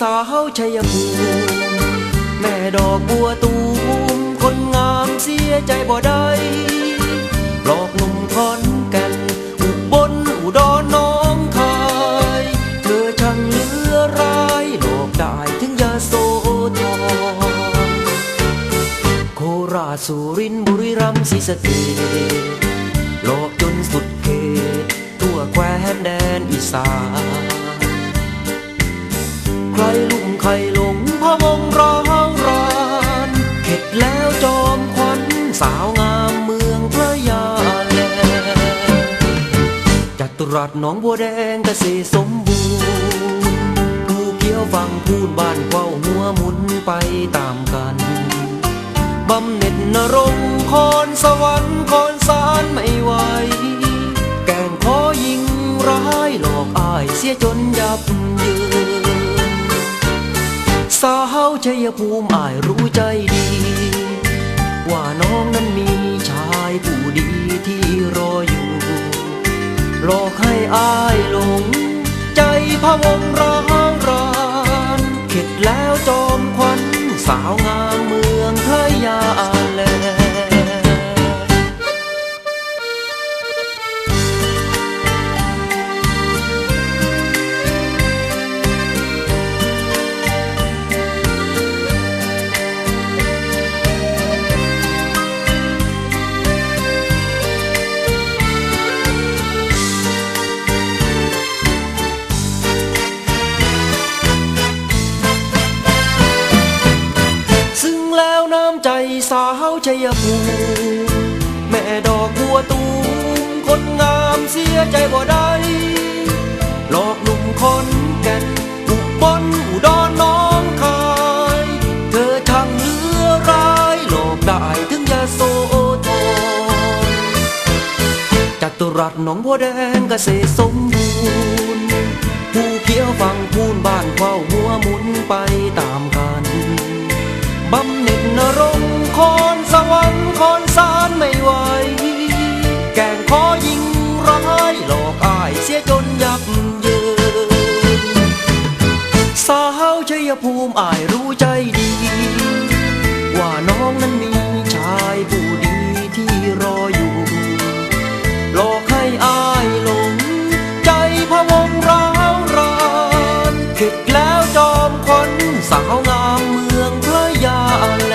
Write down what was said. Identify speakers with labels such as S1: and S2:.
S1: สาวชัยภูมิแม่ดอกบัวตูมคนงามเสียใจบ่ได้หลอกหนุ่มคอนแกันอุบลอุดรน้องคายเธอช่างเหลือร้ายหลอกได้ถึงยาโสธรโคราชสุรินทร์บุรีรัมย์ศรีสะเกษโลอกจนสุดเขตทั่วแคว้นแดนอีสาน รลุ่มใครหลงพะวงร้าวรานเข็ดแล้วจอมขวัญสาวงามเมืองพระยาแลจัตุรัสหนองบัวแดงเกษตรสมบูรณ์ภูเขียวฟังพูนบ้านเข้าหัวหมุนไปตามกันบำเหน็จนรงค์คอนสวรรค์คอนสารไม่ไหว แกงขอยิงร้ายหลอกอายเสียจนยับาวชัยภูมิอายรู้ใจดี ว่าน้องนั้นมีชายผู้ดีที่รออยู่ หลอกให้อายหลง ใจพะวงร้างรานเข็ดแล้วจอมควันสาวงามำใจสาวชัยภูมิแม่ดอกบัวตูมคนงามเสียใจบ่ได้หลอกหนุ่มคนแก่นบุกบนอุดรน้องคาย เธอช่างเลือร้ายหลอกได้ถึงยาโสธรจัตุรัสหนองบัวแดงเกษตรสมบูรณ์ ผู้เขียวฟังพู วรรค์คอนสารไม่ไหว แกล้งขอยิงร้ายหลอกอายเสียจนยับเยิน สาวชัยภูมิอายรู้ใจดี ว่าน้องนั้นมีชายผู้ดีที่รออยู่ หลอกให้อายหลง ใจพะวงร้าวรานเข็ดแล้วจอมขวัญสาวงามเมืองพระยาแล